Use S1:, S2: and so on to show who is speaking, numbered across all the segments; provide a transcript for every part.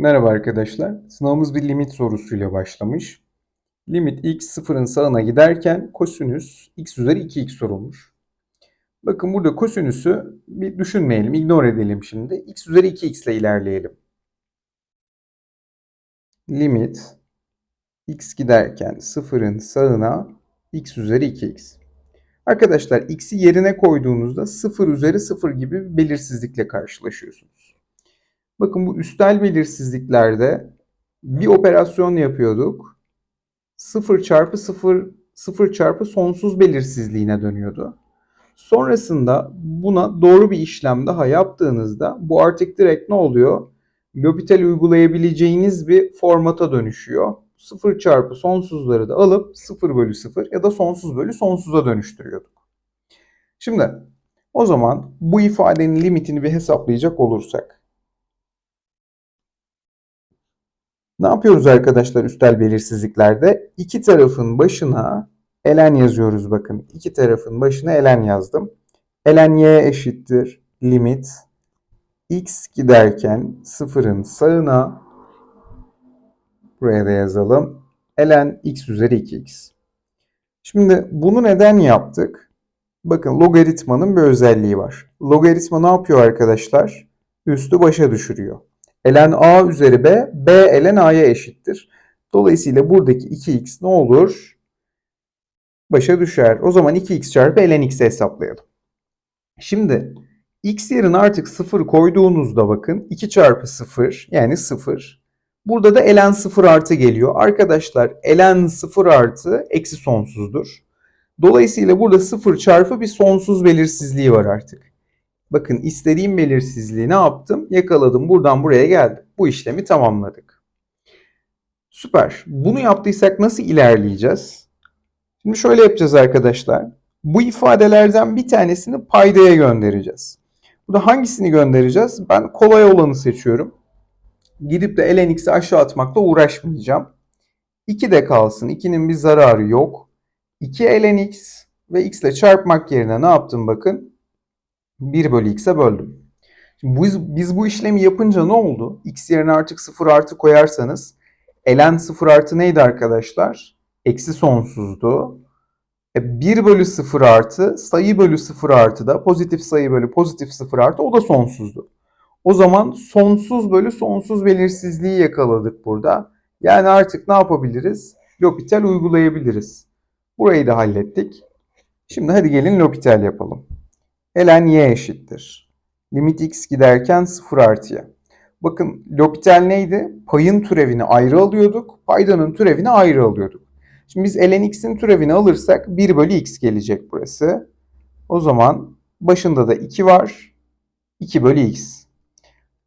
S1: Merhaba arkadaşlar. Sınavımız bir limit sorusuyla başlamış. Limit x sıfırın sağına giderken kosinüs x üzeri 2x sorulmuş. Bakın burada kosinüsü bir düşünmeyelim, ignore edelim şimdi. x üzeri 2x ile ilerleyelim. Limit x giderken sıfırın sağına x üzeri 2x. Arkadaşlar x'i yerine koyduğunuzda 0 üzeri 0 gibi bir belirsizlikle karşılaşıyorsunuz. Bakın bu üstel belirsizliklerde bir operasyon yapıyorduk. 0 çarpı 0 0 çarpı sonsuz belirsizliğine dönüyordu. Sonrasında buna doğru bir işlem daha yaptığınızda bu artık direkt ne oluyor? L'Hopital uygulayabileceğiniz bir formata dönüşüyor. 0 çarpı sonsuzları da alıp 0 bölü 0 ya da sonsuz bölü sonsuza dönüştürüyorduk. Şimdi o zaman bu ifadenin limitini bir hesaplayacak olursak Ne yapıyoruz arkadaşlar üstel belirsizliklerde? İki tarafın başına ln yazıyoruz bakın. İki tarafın başına ln yazdım. ln y eşittir limit x giderken sıfırın sağına buraya da yazalım. ln x üzeri 2x. Şimdi bunu neden yaptık? Bakın logaritmanın bir özelliği var. Logaritma ne yapıyor arkadaşlar? Üstü başa düşürüyor ln a üzeri b, b ln a'ya eşittir. Dolayısıyla buradaki 2x ne olur? Başa düşer. O zaman 2x çarpı ln x'i hesaplayalım. Şimdi x yerine artık 0 koyduğunuzda bakın 2 çarpı 0 yani 0. Burada da ln 0 artı geliyor. Arkadaşlar ln 0 artı eksi sonsuzdur. Dolayısıyla burada 0 çarpı bir sonsuz belirsizliği var artık. Bakın istediğim belirsizliği ne yaptım? Yakaladım. Buradan buraya geldim. Bu işlemi tamamladık. Süper. Bunu yaptıysak nasıl ilerleyeceğiz? Şimdi şöyle yapacağız arkadaşlar. Bu ifadelerden bir tanesini paydaya göndereceğiz. Burada hangisini göndereceğiz? Ben kolay olanı seçiyorum. Gidip de ln aşağı atmakla uğraşmayacağım. 2 de kalsın. 2'nin bir zararı yok. 2 ln ve x ile çarpmak yerine ne yaptım bakın? 1 bölü x'e böldüm. Şimdi biz, biz bu işlemi yapınca ne oldu? x yerine artık 0 artı koyarsanız ln 0 artı neydi arkadaşlar? Eksi sonsuzdu. E 1 bölü 0 artı sayı bölü 0 artı da pozitif sayı bölü pozitif 0 artı o da sonsuzdu. O zaman sonsuz bölü sonsuz belirsizliği yakaladık burada. Yani artık ne yapabiliriz? L'Hopital uygulayabiliriz. Burayı da hallettik. Şimdi hadi gelin L'Hopital yapalım ln y eşittir. Limit x giderken 0 artıya. Bakın L'Hopital neydi? Payın türevini ayrı alıyorduk. Paydanın türevini ayrı alıyorduk. Şimdi biz ln x'in türevini alırsak 1 bölü x gelecek burası. O zaman başında da 2 var. 2 bölü x.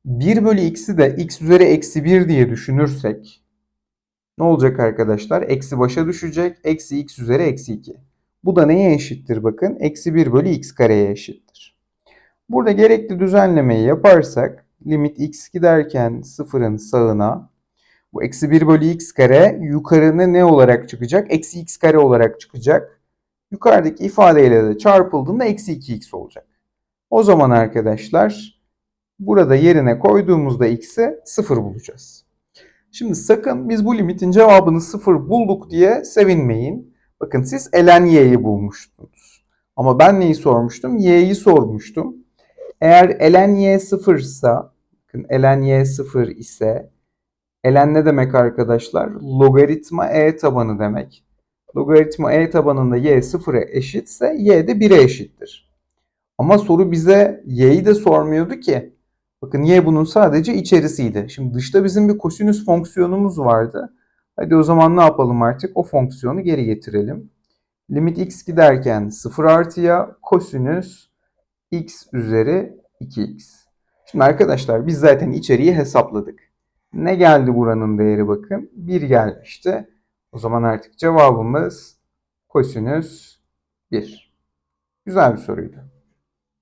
S1: 1 bölü x'i de x üzeri eksi 1 diye düşünürsek ne olacak arkadaşlar? Eksi başa düşecek. Eksi x üzeri eksi 2. Bu da neye eşittir bakın? Eksi 1 bölü x kareye eşittir. Burada gerekli düzenlemeyi yaparsak limit x giderken sıfırın sağına bu eksi 1 bölü x kare yukarını ne olarak çıkacak? Eksi x kare olarak çıkacak. Yukarıdaki ifadeyle de çarpıldığında eksi 2x olacak. O zaman arkadaşlar burada yerine koyduğumuzda x'i 0 bulacağız. Şimdi sakın biz bu limitin cevabını 0 bulduk diye sevinmeyin. Bakın siz ln y'yi bulmuştunuz. Ama ben neyi sormuştum? y'yi sormuştum. Eğer ln y sıfırsa, bakın ln y sıfır ise ln ne demek arkadaşlar? Logaritma e tabanı demek. Logaritma e tabanında y sıfıra eşitse y de 1'e eşittir. Ama soru bize y'yi de sormuyordu ki. Bakın y bunun sadece içerisiydi. Şimdi dışta bizim bir kosinüs fonksiyonumuz vardı. Hadi o zaman ne yapalım artık? O fonksiyonu geri getirelim. Limit x giderken 0 artıya kosinüs x üzeri 2x. Şimdi arkadaşlar biz zaten içeriği hesapladık. Ne geldi buranın değeri bakın? 1 gelmişti. O zaman artık cevabımız kosinüs 1. Güzel bir soruydu.